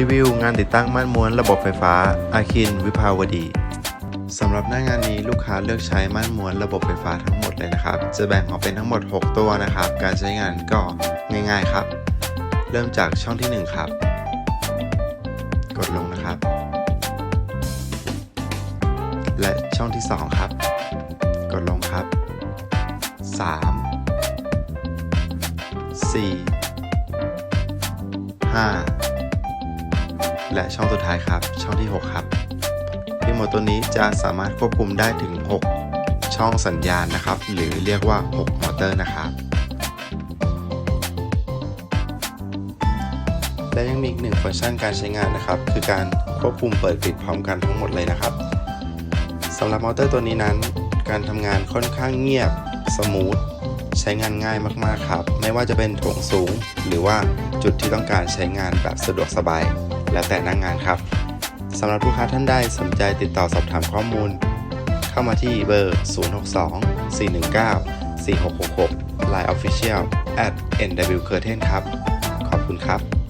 รีวิวงานติดตั้งม่านม้วนระบบไฟฟ้า อาคิน วิภาวดีสำหรับหน้างานนี้ลูกค้าเลือกใช้ม่านม้วนระบบไฟฟ้าทั้งหมดเลยนะครับ จะแบ่งออกเป็นทั้งหมด 6 ตัวนะครับ การใช้งานก็ง่ายๆครับ เริ่มจากช่องที่ 1 ครับ กดลงนะครับ และช่องที่ 2 ครับ กดลงครับ 3 4 5 และช่องสุดท้ายครับ ช่องที่ 6 ครับรีโมทตัวนี้จะสามารถควบคุมได้ถึง 6 ช่องสัญญาณนะครับ หรือเรียกว่า 6 มอเตอร์นะครับ และยังมีอีกหนึ่งฟังก์ชันการใช้งานนะครับ คือการควบคุมเปิดปิดพร้อมกันทั้งหมดเลยนะครับสำหรับมอเตอร์ตัวนี้นั้น การทำงานค่อนข้างเงียบสมูทใช้งานง่ายมากๆครับ ไม่ว่าจะเป็นโถงสูง หรือว่าจุดที่ต้องการใช้งานแบบสะดวกสบาย แล้วแต่หน้างงานครับสำหรับลูกค้าท่านใดสนใจติดต่อสอบถามข้อมูล เข้ามาที่เบอร์ 062 419 4666 Line Official at NW Curtain ครับ ขอบคุณครับ